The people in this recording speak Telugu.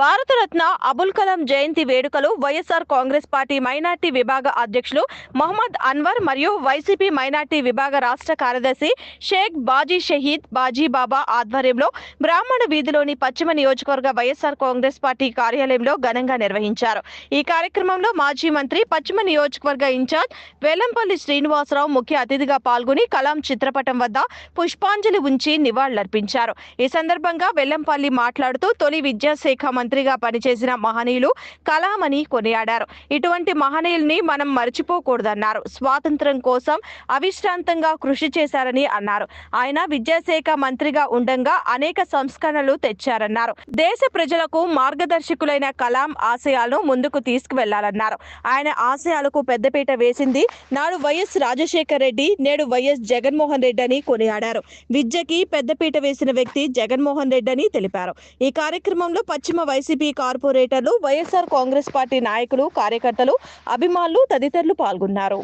భారతరత్న అబుల్ కలాం జయంతి వేడుకలు వైఎస్ఆర్ కాంగ్రెస్ పార్టీ మైనార్టీ విభాగ అధ్యక్షులు మహమ్మద్ అన్వర్ మరియు వైసీపీ మైనార్టీ విభాగ రాష్ట్ర కార్యదర్శి షేక్ బాజీ షహీద్ బాజీ బాబా ఆధ్వర్యంలో బ్రాహ్మణ వీధిలోని పశ్చిమ నియోజకవర్గ వైఎస్ఆర్ కాంగ్రెస్ పార్టీ కార్యాలయంలో ఘనంగా నిర్వహించారు. ఈ కార్యక్రమంలో మాజీ మంత్రి పశ్చిమ నియోజకవర్గ ఇన్ఛార్జ్ వెల్లంపల్లి శ్రీనివాసరావు ముఖ్య అతిథిగా పాల్గొని కలాం చిత్రపటం వద్ద పుష్పాంజలి ఉంచి నివాళులర్పించారు. ఈ సందర్భంగా వెల్లంపల్లి మాట్లాడుతూ తొలి విద్యాశాఖ మంత్రి మంత్రిగా పనిచేసిన మహనీయులు కలామని కొనియాడారు. ఇటువంటి మహనీయుల్ని మనం మర్చిపోకూడదన్నారు. స్వాతంత్రం కోసం అవిశ్రాంతంగా కృషి చేశారని అన్నారు. ఆయన విద్యాశాఖ మంత్రిగా ఉండంగా అనేక సంస్కరణలు తెచ్చారన్నారు. దేశ ప్రజలకు మార్గదర్శకులైన కలాం ఆశయాలను ముందుకు తీసుకువెళ్ళాలన్నారు. ఆయన ఆశయాలకు పెద్దపీట వేసింది నాడు వైఎస్ రాజశేఖర్ రెడ్డి నేడు వైఎస్ జగన్మోహన్ రెడ్డి అని కొనియాడారు. విద్యకి పెద్దపీట వేసిన వ్యక్తి జగన్మోహన్ రెడ్డి అని తెలిపారు. ఈ కార్యక్రమంలో పశ్చిమ వైసీపీ కార్పొరేటర్లు వైఎస్ఆర్ కాంగ్రెస్ పార్టీ నాయకులు కార్యకర్తలు అభిమానులు తదితరులు పాల్గొన్నారు.